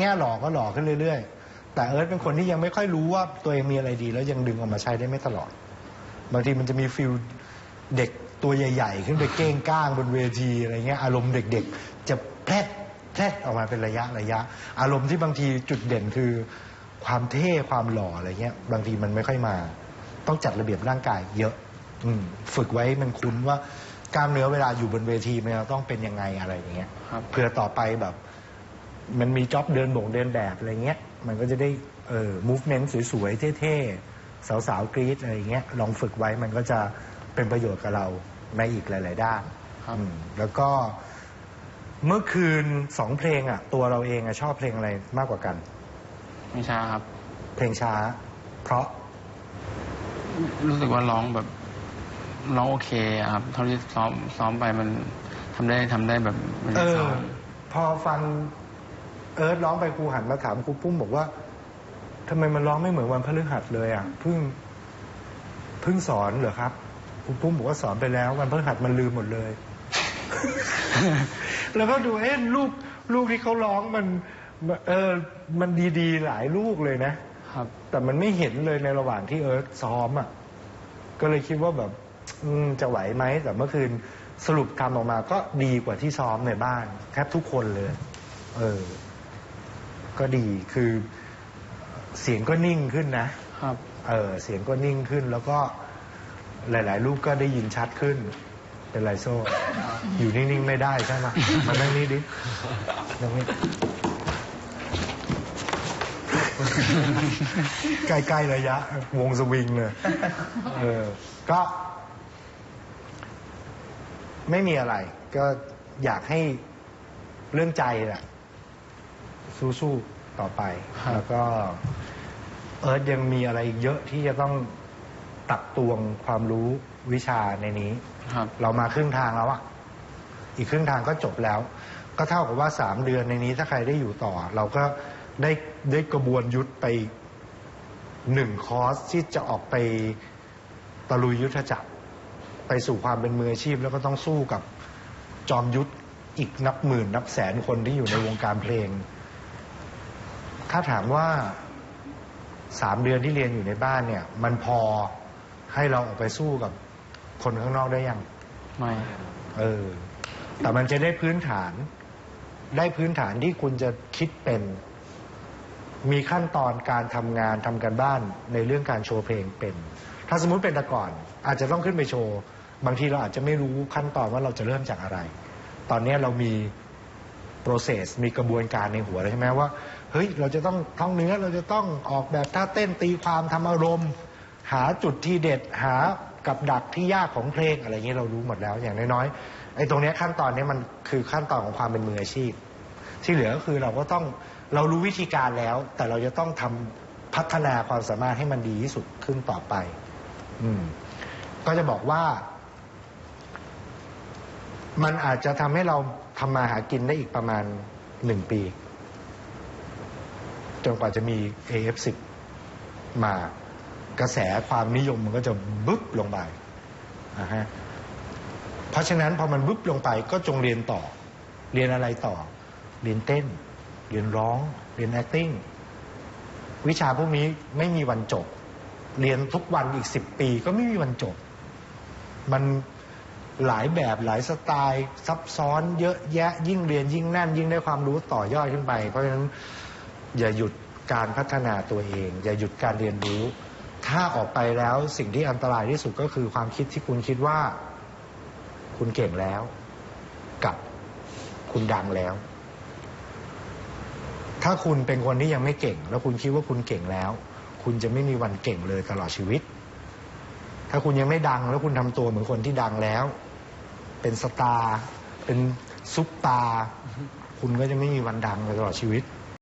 แง่หล่อก็หล่อขึ้นเรื่อยๆ แต่เอิร์ธเป็นคนที่ยังไม่ค่อยรู้ว่าตัวเองมีอะไรดี แล้วยังดึงออกมาใช้ได้ไม่ตลอด บางทีมันจะมีฟิลเด็กตัวใหญ่ ๆ ขึ้นไปเก้งก้างบนเวทีอะไรเงี้ยอารมณ์เด็กๆ จะแพร่แพร่ออกมาเป็นระยะระยะ อารมณ์ที่บางทีจุดเด่นคือความเท่ความหล่ออะไรเงี้ย บางทีมันไม่ค่อยมา ต้องจัดระเบียบร่างกายเยอะ อืมฝึกไว้มันคุ้นว่ากล้ามเนื้อเวลาอยู่บนเวทีมันจะต้องเป็นยังไงอะไรอย่างเงี้ยครับเพื่อต่อไปแบบ มันมีจ็อบเดินบ่งเดินแบบอะไรเงี้ย มันก็จะได้เออ movement สวยๆ เท่ๆ สาวๆ กรี๊ดอะไรเงี้ย ลองฝึกไว้มันก็จะเป็นประโยชน์กับเราในอีกหลาย ๆ ด้านครับ อืมแล้วก็เมื่อคืนสองเพลงอะ ตัวเราเองอะชอบเพลงอะไรมากกว่ากัน ไม่ช้าครับ เพลงช้า เพราะ รู้สึกว่าร้องแบบร้องโอเคอะครับ เท่าที่ซ้อมซ้อมไปมันทำได้ทำได้แบบไม่เอได้อ ซ้อมพอฟัง เอิร์ธร้องไปครูหันมาถามครูปุ้มบอกว่าทำไมมันร้องไม่เหมือนวันพฤหัสเลยอะเพิ่งเพิ่งสอนเหรอครับครูปุ้มบอกว่าสอนไปแล้ว วันพฤหัสมันลืมหมดเลย แล้วก็ดูเอ๊ะลูกลูกที่เขาร้องมัน เออมันดีๆหลายลูกเลยนะครับ แต่มันไม่เห็นเลยในระหว่างที่เอิร์ธซ้อมอะก็เลยคิดว่าแบบอืมจะไหวไหมแต่เมื่อคืนสรุปทำออกมาก็ดีกว่าที่ซ้อมในบ้านแทบทุกคนเลย เออ ก็ดีคือเสียงก็นิ่งขึ้นนะครับ เออเสียงก็นิ่งขึ้นแล้วก็หลายๆลูกก็ได้ยินชัดขึ้น เป็นไรโซ่ อยู่นิ่ง ๆ ไม่ได้ใช่ไหมมานั่งนี่ดินั่งนี่ใกล้ๆระยะ วงสวิงเลยเออ ก็ ไม่มีอะไร ก็อยากให้เรื่องใจแหละ สู้ๆต่อไป ครับ แล้วก็เอิร์ธยังมีอะไรอีกเยอะที่จะต้องตักตวงความรู้วิชาในนี้ ครับ เรามาครึ่งทางแล้วอะอีกครึ่งทางก็จบแล้ว ก็เท่ากับว่าสามเดือนในนี้ถ้าใครได้อยู่ต่อ เราก็ได้ได้กระบวนยุทธไปหนึ่งคอร์สที่จะออกไปตะลุยยุทธจักร ไปสู่ความเป็นมืออาชีพ แล้วก็ต้องสู้กับจอมยุทธอีกนับหมื่นนับแสนคนที่อยู่ในวงการเพลง ถ้าถามว่าสามเดือนที่เรียนอยู่ในบ้านเนี่ย มันพอให้เราออกไปสู้กับคนข้างนอกได้ยัง ไม่เออ แต่มันจะได้พื้นฐาน ได้พื้นฐานที่คุณจะคิดเป็น มีขั้นตอนการทำงานทำการบ้านในเรื่องการโชว์เพลงเป็น ถ้าสมมุติเป็นแต่ก่อน อาจจะต้องขึ้นไปโชว์ บางทีเราอาจจะไม่รู้ขั้นตอนว่าเราจะเริ่มจากอะไร ตอนนี้เรามี process มีกระบวนการในหัวแล้วใช่ไหมว่าเฮ้ยเราจะต้องท่องเนื้อเราจะต้องออกแบบท่าเต้นตีความทำอารมณ์ หาจุดที่เด็ดหากับดักที่ยากของเพลงอะไรเงี้ยเรารู้หมดแล้วอย่างน้อยๆไอ้ตรงนี้ขั้นตอนนี้มันคือขั้นตอนของความเป็นมืออาชีพ ที่เหลือก็คือเราก็ต้องเรารู้วิธีการแล้ว แต่เราจะต้องทำพัฒนาความสามารถให้มันดีที่สุดขึ้นต่อไป อืมก็จะบอกว่า มันอาจจะทำให้เราทำมาหากินได้อีกประมาณหนึ่งปี จนกว่าจะมี AF10 มากระแสความนิยมมันก็จะบึ๊บลงไปอ่าฮะเพราะฉะนั้นพอมันบึ๊บลงไปก็จงเรียนต่อ เรียนอะไรต่อ เรียนเต้น เรียนร้อง เรียน acting วิชาพวกนี้ไม่มีวันจบ เรียนทุกวันอีกสิบปีก็ไม่มีวันจบ มัน หลายแบบหลายสไตล์ซับซ้อนเยอะแยะยิ่งเรียนยิ่งแน่นยิ่งได้ความรู้ต่อยอดขึ้นไป เพราะฉะนั้นอย่าหยุดการพัฒนาตัวเอง อย่าหยุดการเรียนรู้ ถ้าออกไปแล้วสิ่งที่อันตรายที่สุดก็คือความคิดที่คุณคิดว่า คุณเก่งแล้ว กับคุณดังแล้ว ถ้าคุณเป็นคนที่ยังไม่เก่ง แล้วคุณคิดว่าคุณเก่งแล้ว คุณจะไม่มีวันเก่งเลยตลอดชีวิต ถ้าคุณยังไม่ดังแล้วคุณทำตัวเหมือนคนที่ดังแล้ว เป็นสตาร์เป็นซุปตาร์คุณก็จะไม่มีวันดังเลยตลอดชีวิต